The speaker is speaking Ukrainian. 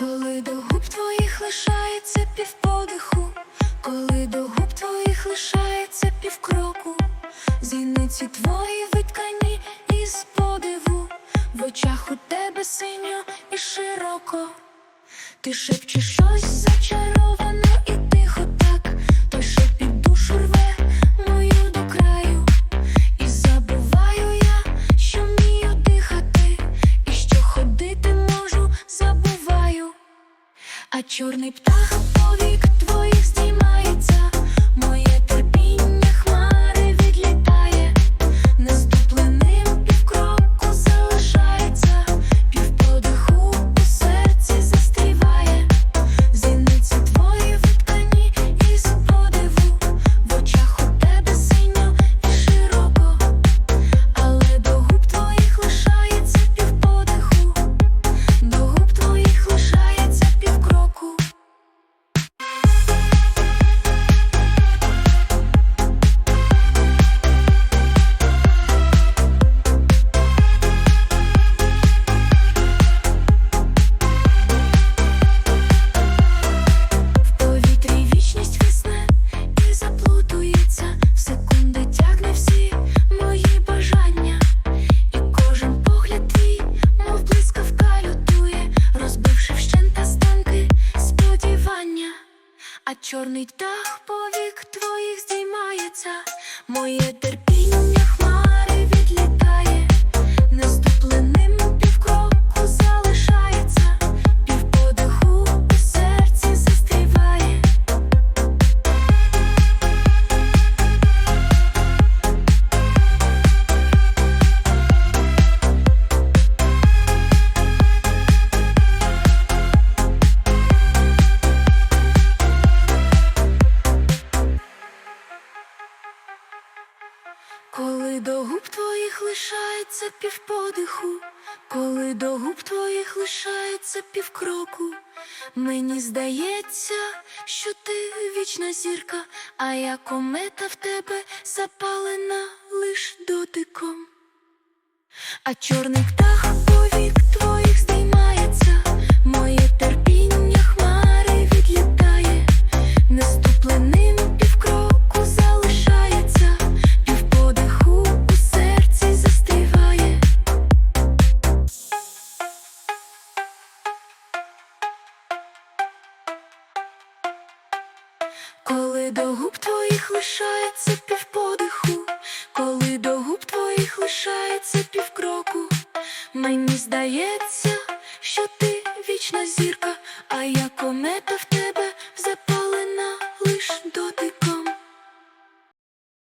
Коли до губ твоїх лишається півподиху, коли до губ твоїх лишається півкроку, зіниці твої виткані із подиву, в очах у тебе синьо і широко. Ти шепчеш щось за зачаровано А чорний птах повік твоїх здіймається, чорний дах повік твоїх здіймається, моє терпіння Коли до губ твоїх лишається півподиху, коли до губ твоїх лишається півкроку, мені здається, що ти вічна зірка, а я комета в тебе запалена лиш дотиком. А чорний птах Коли до губ твоїх лишається півподиху, коли до губ твоїх лишається півкроку, мені здається, що ти вічна зірка, а я комета в тебе